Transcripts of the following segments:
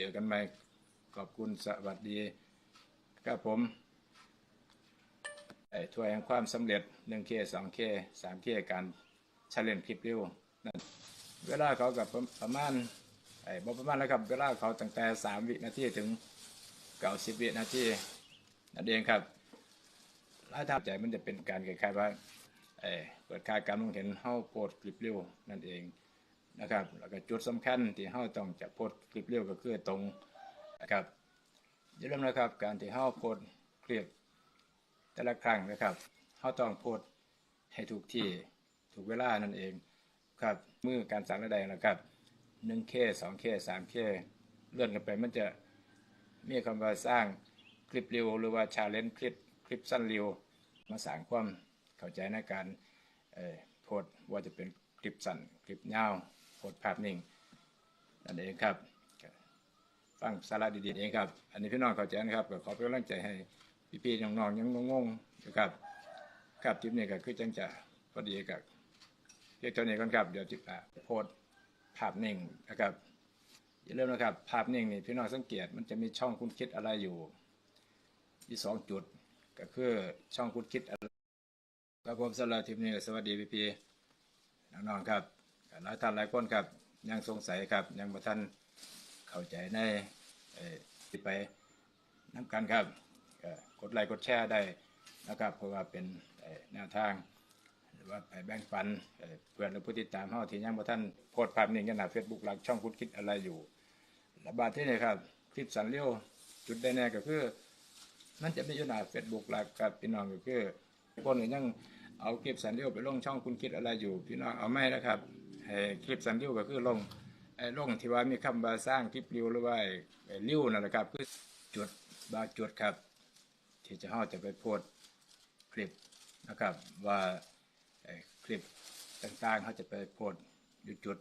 เจอกันใหม่ ขอบคุณสวัสดีครับผมไอ้ถ้วยแห่งความสำเร็จ 1K 2K 3K การชาเลนคลิปเร็วนั่นเวลาเขากับประมาณไอ้บ่ประมาณแล้วครับ เวลาเขาตั้งแต่ 3 วินาทีถึง90วินาทีนั่นเองครับรายทางใจมันจะเป็นการคล้ายๆว่าเอ่อเปิดค่าการมองเห็นเฮาโพสต์คลิปเร็วนั่นเอง นะครับ แล้วก็จุดสำคัญที่เฮาต้องจะโพสคลิปเร็วก็คือตรงนะครับอย่าลืมนะครับการที่เฮาโพสคลิปแต่ละครั้งนะครับเฮาต้องโพสให้ถูกที่ถูกเวลานั่นเองครับมือการสั่งระดับนะครับ 1K 2K 3K เลื่อนกันไปมันจะมีคำว่าสร้างคลิปเร็วหรือว่าชาเลนจ์คลิปคลิปสั้นเร็วมาสร้างความเข้าใจในการโพสว่าจะเป็นคลิปสั้นคลิปยาว โพสต์ภาพนิ่งนั่นเองครับฟังสาระดีๆเองครับ อันนี้พี่น้องเข้าใจนะครับก็ขอเป็นกำลังใจให้พี่ๆน้องๆยังงงๆอยู่ครับครับคลิปนี้ก็คือจังจะพอดีกับเพียงเท่านี้ก่อนครับเดี๋ยวจิอ่าโพสภาพนิ่งนะครับอย่าลืมนะครับ ภาพนิ่งนี่พี่น้องสังเกตมันจะมีช่องคุณคิดอะไรอยู่ที่สองจุด ก็คือช่องคุณคิดอะไรครับผมสำหรับทีมนี้สวัสดีพี่พีน้องๆครับ หลายท่านหลายคนครับยังสงสัยครับ ยังบ่ท่านเข้าใจในที่ไปน้ำกันครับกดไลค์กดแชร์ได้นะครับ เพราะว่าเป็นแนวทางหรือว่าไปแบ่งปันเพื่อนหรือผู้ติดตามเฮาที่ยังบ่ท่านโพสต์ภาพนิ่งกันหน้า Facebook หลักช่องคุณคิดอะไรอยู่ระบาดที่นี่ครับคลิปสันเลี้ยวจุดได้แน่ก็คือมันจะไม่อยู่หน้าเฟซบุ๊กหลักครับพี่น้องก็คือคนอื่นยังเอาคลิปสันเลี้ยวไปลงช่องคุณคิดอะไรอยู่ พี่น้องเอาไม่นะครับ คลิปสันเลี้วก็คือลงลงที่ว่ามีคำว่าสร้างคลิปเลี้วหรือว่าไอ้เลี้ยวนั่นแหละครับคือจุดบาจุดครับ ที่จะเฮาจะไปโพสคลิปนะครับว่าคลิปต่างๆเขาจะไปโพสอยู่จุด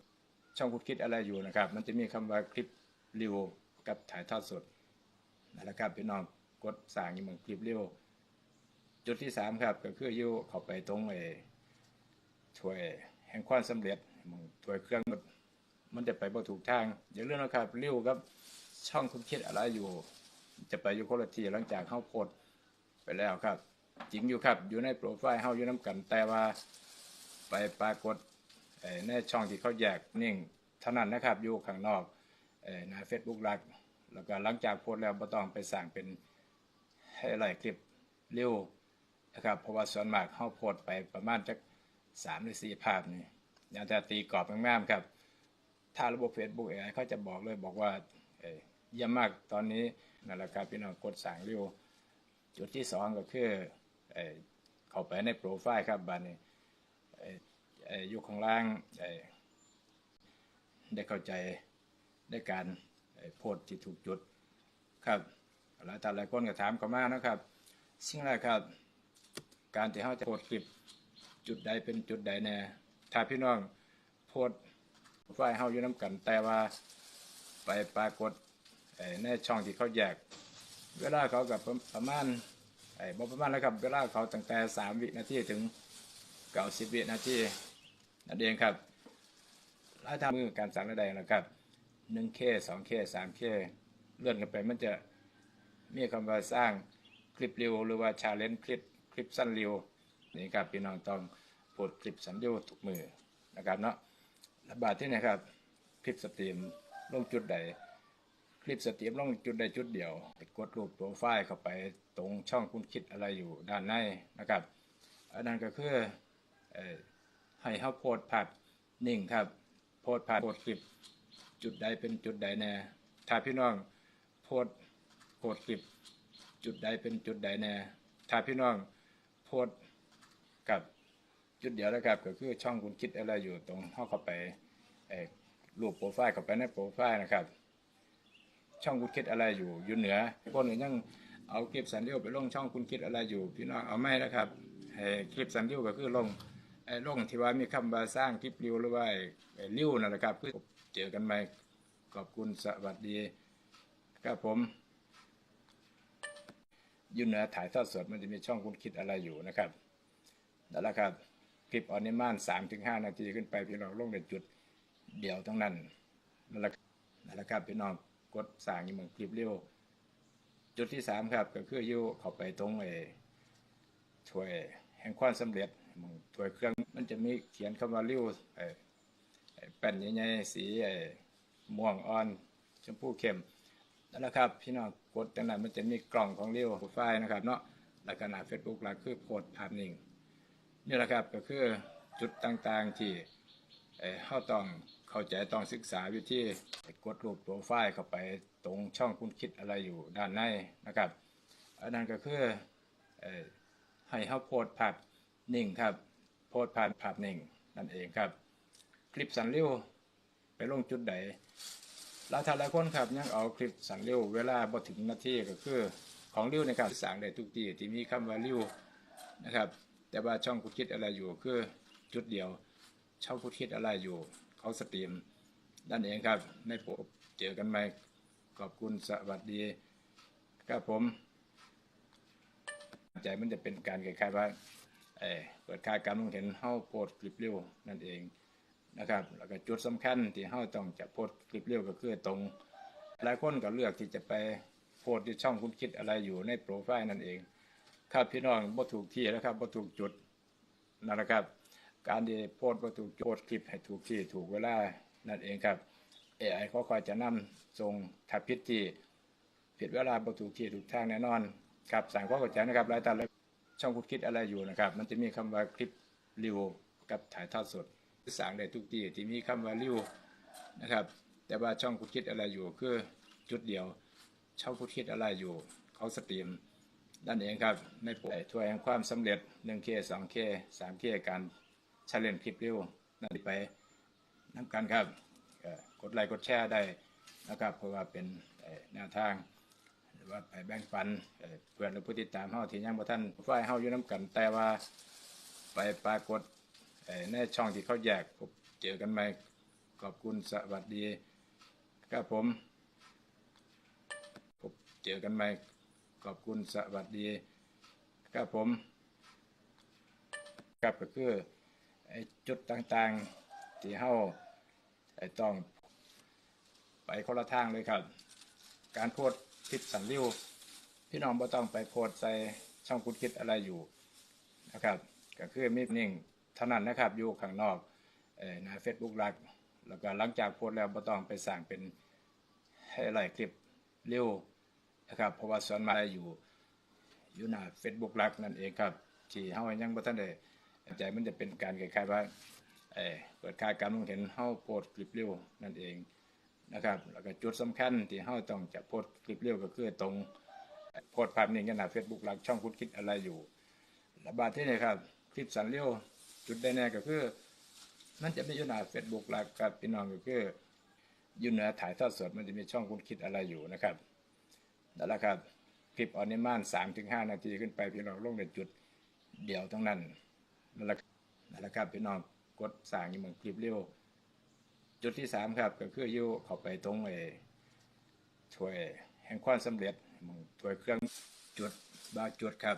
ช่องคุณคิดอะไรอยู่นะครับ มันจะมีคำว่าคลิปรีวิวกับถ่ายทอดสดนั่นแหละครับพี่น้องกดสั่งอยู่เหมือนคลิปรีวิวจุดที่สามครับ ก็คืออยู่เข้าไปตรงไอ้ถ้วยแห่งความสำเร็จ มึงถ้วเครื่องมันมันจะไปบ่ถูกทาง อย่าลืมนะครับรีวิวกับช่องคุณคิดอะไรอยู่ จะไปอยู่คนละทีหลังจากเข้าโพสไปแล้วครับ จริงอยู่ครับอยู่ในโปรไฟล์เฮาอยู่น้ำกัน แต่ว่าไปปรากฏในช่องที่เขาแยกนิ่งเท่านั้นนะครับอยู่ข้างนอกในเฟซบุ๊กลัก แล้วก็หลังจากโพสแล้วบ่ต้องไปสั่งเป็นให้ไลฟ์คลิปเร็วนะครับเพราะว่าส่วนมากเข้าโพสไปประมาณจักสามหรือสี่ภาพนี่ อย่ากจะตีกรอบง่ามๆครับ ถ้าระบบ Facebook AI เขาจะบอกเลยบอกว่าเอ่อเยี่ยมมากตอนนี้นั่นแหละครับพี่น้องกดสั่งเร็วจุดที่สองก็คือเข้าไปในโปรไฟล์ครับบัดนี้อยู่ข้างล่างได้เข้าใจได้การโพสที่ถูกจุดครับหลายท่านหลายคนก็ถามเข้ามานะครับ สิ่งแรกครับ การที่เราจะโพสคลิปจุดใดเป็นจุดใดแน่ ถ้าพี่น้องโพสไฟเฮาอยู่น้ำกัน แต่ว่าไปปรากฏในช่องที่เขาแยก เวลาเขากับประมาณไอ้บ่ประมาณแล้วครับเวลาเขาตั้งแต่สามวินาทีถึงเก้าสิบวินาทีนั่นเองครับรายทางมือการสั่งระดับนะครับ 1K 2K 3K เลื่อนกันไปมันจะมีคำว่าสร้างคลิปเร็วหรือว่าชาเลนจ์คลิปคลิปสั้นเร็วนี่ครับพี่น้องต้อง โพสต์คลิปสันเร็วทุกมือนะครับเนาะระบาดที่ไหนครับคลิปสตรีมลงจุดใด คลิปสตรีมลงจุดใดจุดเดียวไปกดรูปโปรไฟล์เข้าไปตรงช่องคุณคิดอะไรอยู่ด้านในนะครับอันนั้นก็คือเอ่อให้เขาโพสต์ภาพนิ่งครับ โพสต์ภาพโพสต์คลิปจุดใดเป็นจุดใดแน่ถ้าพี่น้องโพสต์โพสต์คลิปจุดใดเป็นจุดใดแน่ถ้าพี่น้องโพสต์กับ จุดเดียวนะครับ ก็คือช่องคุณคิดอะไรอยู่ตรงเข้าเข้าไปเอ่อรูปโปรไฟล์เข้าไปในโปรไฟล์นะครับ ช่องคุณคิดอะไรอยู่อยู่เหนือคนอื่นยังเอาคลิปสันเลี้ยวไปลงช่องคุณคิดอะไรอยู่ พี่น้องเอาไม่นะครับให้คลิปสันเลี้ยวก็คือลงไอ้ลงที่ว่ามีคำว่าสร้างคลิปเลี้วหรือว่าไอ้เลี้ยวนั่นแหละครับคือเจอกันไหม่ขอบคุณสวัสดีครับผมอยู่เหนือถ่ายทอดสดมันจะมีช่องคุณคิดอะไรอยู่นะครับนั่นแหละครับ คลิปออนิมานสามถึงห้านาทีขึ้นไปพี่น้องลงในจุดเดียวทั้งนั้นนั่นแหละนั่นแหละครับพี่น้องกดสร้างอยู่เมือคลิปเร็วจุดที่สามครับ ก็คืออยู่เข้าไปตรงไอ้ถวยแห่งความสำเร็จมึงถ้วยเครื่องมันจะมีเขียนคำว่าเร็วไอ้ไอ้แป้นใหญ่ๆสีไอ้ม่วงอ่อนชมพูเข้มนั่นแหละครับพี่น้องกดจังนั้นมันจะมีกล่องของเร็วไฟล์นะครับเนาะแล้วก็หน้า Facebook หลักคือโพสต์ภาพนิ่ง นี่แหละครับก็คือจุดต่างๆที่เอ่อเราต้องเข้าใจต้องศึกษาวิธีกดรูปโปรไฟล์เข้าไปตรงช่องคุณคิดอะไรอยู่ด้านในนะครับอันนั้นก็คือให้เขาโพสภาพนิ่งครับโพสต์ภาพภาพนิ่งนั่นเองครับ คลิปสันเร็วไปลงจุดใดหลายท่านหลายคนครับยังเอาคลิปสันเร็วเวลาบ่ถึงนาทีก็คือของเร็วนะครับสั่งได้ทุกทีที่มีคำว่าเร็วนะครับ แต่ว่าช่องคุดคิดอะไรอยู่คือจุดเดียว ช่องคุดคิดอะไรอยู่ เขาสตรีมนั่นเองครับในโปรเจอกันไหมขอบคุณสวัสดีครับผม ใจมันจะเป็นการคล้ายๆว่าเออเปิดค่ายการมองเห็นเฮาโพสต์คลิปเร็วนั่นเองนะครับ แล้วก็จุดสำคัญที่เฮาต้องจะโพสต์คลิปเร็วก็คือตรง หลายคนก็เลือกที่จะไปโพสต์ที่ช่องคุณคิดอะไรอยู่ในโปรไฟล์นั่นเอง ครับพี่น้องบ่ถูกที่แล้วครับบ่ถูกจุดนั่นแหละครับ การที่โพสต์บ่ถูกโพสต์คลิปให้ถูกที่ถูกเวลานั่นเองครับ AI เขาคอยจะนำส่งทับพิษที่ผิดเวลาบ่ถูกที่ถูกทางแน่นอนครับสั่งข้อเข้าใจนะครับหลายท่านเลยช่องคุณคิดอะไรอยู่นะครับ มันจะมีคำว่าคลิปรีวิวกับถ่ายทอดสดสั่งได้ทุกที่ที่มีคำว่ารีวิวนะครับ แต่ว่าช่องคุณคิดอะไรอยู่คือจุดเดียว ช่องคุณคิดอะไรอยู่เขาสตรีม นั่นเองครับในโปรถ้วยแห่งความสำเร็จ 1K 2K 3K การชาเลนคลิปเร็วนั่นไปน้ำกันครับกดไลค์กดแชร์ได้นะครับ เพราะว่าเป็นแนวทางหรือว่าไปแบ่งปันเพื่อนหรือผู้ติดตามเฮาที่ยังบ่ท่านฝ่ายเฮาอยู่น้ำกัน แต่ว่าไปปรากฏในช่องที่เขาแยกพบเจอกันใหม่ขอบคุณสวัสดีครับผมพบเจอกันใหม่ ขอบคุณสวัสดีครับผมครับก็คือไอ้จุดต่างๆ ที่เฮาไอ้ต้อง ไปคนละทางเลยครับ การโพสต์คลิปสันริ้วพี่น้องบ่ต้องไปโพสใส่ช่องคุณคิดอะไรอยู่นะครับก็คือมีนิ่งเท่านั้นนะครับอยู่ข้างนอกในเฟซบุ๊กลัก แล้วก็หลังจากโพสแล้วบ่ต้องไปสั่งเป็นให้ไลฟ์คลิปเร็ว นะครับ เพราะว่าส่วนมาอยู่อยู่หน้า Facebook หลักนั่นเองครับ ที่เฮายังบ่ทันได้ใจมันจะเป็นการคล้ายๆว่าเออเปิดค่าการมองเห็นเฮาโพสคลิปเร็วนั่นเองนะครับแล้วก็จุดสำคัญที่เฮาต้องจะโพสคลิปเร็วก็คือตรงโพสภาพนิ่งกันหน้า Facebook หลักช่องคุณคิดอะไรอยู่ระบาดที่นี่ครับคลิปสันเร็วจุดได้แน่ก็คือมันจะมีอยู่หน้า Facebook หลักครับพี่น้องก็คืออยู่เหนือถ่ายทอดสดมันจะมีช่องคุณคิดอะไรอยู่นะครับ นั่นแหละครับคลิปออนิมานสามถึงห้านาทีขึ้นไปพี่น้องลงในจุดเดียวทั้งนั้นนั่นแหละนั่นแหละครับพี่น้องกดสั่งอยู่เหมือนคลิปเร็วจุดที่สามครับ ก็คืออยู่เข้าไปตรงไอ้ถ้วยแห่งความสำเร็จม้องถ้วยเครื่องจุดบางจุดครับ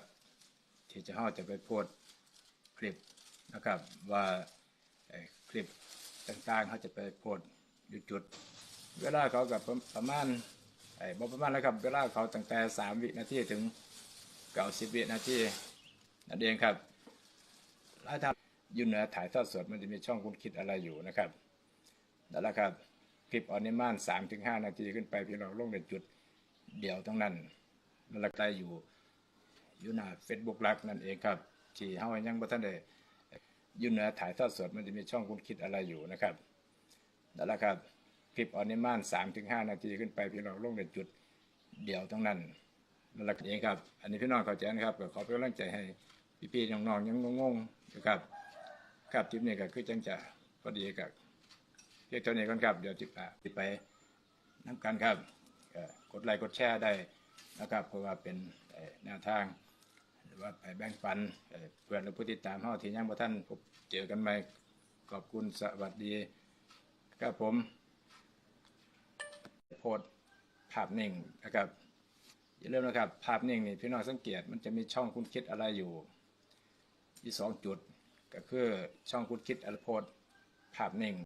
ที่จะเฮาจะไปโพสคลิปนะครับว่าคลิปต่างๆเขาจะไปโพสอยู่จุด เวลาเขากับประมาณ ไอ้บประมาณแล้วครับเวลาเขาตั้งแต่สามวินาทีถึงเก้าสิบวินาทีนั่นเองครับหลายท่านอยู่เหนือถ่ายทอดสดมันจะมีช่องคุณคิดอะไรอยู่นะครับนั่นแหละครับคลิปออนิมานสามถึงห้านาทีขึ้นไปพี่น้องลงในจุดเดียวทั้งนั้นนั่นแหละได้อยู่อยู่หน้าเฟซบุ๊กลักนั่นเองครับที่เฮายังบ่ทันได้อยู่เหนือถ่ายทอดสดมันจะมีช่องคุณคิดอะไรอยู่นะครับนั่นแหละครับ คลิปออนิมานสามถึงห้านาทีขึ้นไปพี่น้องลงในจุดเดียวทั้งนั้นนั่นแหละเองครับ อันนี้พี่น้องเข้าใจนะครับก็ขอเป็นกำลังใจให้พี่ๆน้องๆยังงงๆนะครับครับคลิปนี้ก็คือจังจะพอดีกับเพียงเท่านี้ก่อนครับเดี๋ยวจิบอะติดไปน้ำกันครับกดไลค์กดแชร์ได้นะครับ เพราะว่าเป็นแนวทางหรือว่าไปแบ่งปันเพื่อนหรือผู้ติดตามเฮาที่ยังบ่ท่านพบเจอกันใหม่ขอบคุณสวัสดีครับผม โพสภาพนิ่งนะครับอย่าลืมนะครับ ภาพนิ่งนี่พี่น้องสังเกตมันจะมีช่องคุณคิดอะไรอยู่ที่สองจุด ก็คือช่องคุณคิดอะไรโพสภาพนิ่ง